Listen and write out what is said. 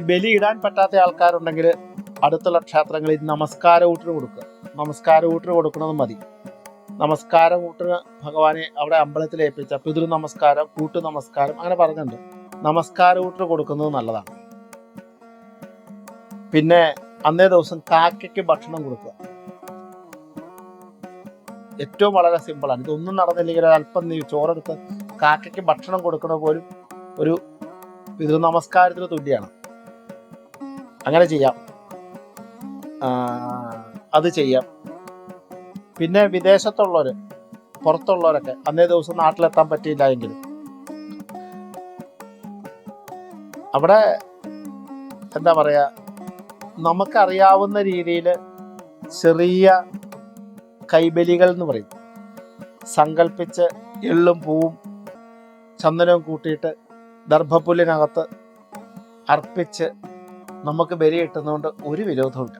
ബലി ഇടാൻ പറ്റാത്ത ആൾക്കാരുണ്ടെങ്കിൽ അടുത്തുള്ള ക്ഷേത്രങ്ങളിൽ നമസ്കാര ഊട്ടിന് കൊടുക്കുക. നമസ്കാര ഊട്ടിന് കൊടുക്കുന്നത് മതി. നമസ്കാരം ഊട്ടിന് ഭഗവാനെ അവിടെ അമ്പലത്തിൽ ഏൽപ്പിച്ച പിതൃ നമസ്കാരം കൂട്ടു നമസ്കാരം അങ്ങനെ പറഞ്ഞിട്ടുണ്ട്. നമസ്കാര ഊട്ടിന് കൊടുക്കുന്നത് നല്ലതാണ്. പിന്നെ അന്നേ ദിവസം കാക്കയ്ക്ക് ഭക്ഷണം കൊടുക്കുക. ഏറ്റവും വളരെ സിമ്പിളാണ്. ഇതൊന്നും നടന്നില്ലെങ്കിൽ അല്പം നീ ചോറെടുത്ത് കാക്കയ്ക്ക് ഭക്ഷണം കൊടുക്കണ പോലും ഒരു പിതൃ നമസ്കാരത്തിന് തുല്യമാണ്. അങ്ങനെ ചെയ്യാം. അത് ചെയ്യാം. പിന്നെ വിദേശത്തുള്ളവർ പുറത്തുള്ളവരൊക്കെ അന്നേ ദിവസം നാട്ടിലെത്താൻ പറ്റിയില്ല എങ്കിൽ അവിടെ എന്താ പറയുക നമുക്കറിയാവുന്ന രീതിയിൽ ചെറിയ കൈബലികൾ എന്ന് പറയും. സങ്കല്പിച്ച് എള്ളും പൂവും ചന്ദനവും കൂട്ടിയിട്ട് ദർഭപ്പുല്ലിനകത്ത് അർപ്പിച്ച് നമുക്ക് ബലി കിട്ടുന്നതുകൊണ്ട് ഒരു വിരോധവുമില്ല.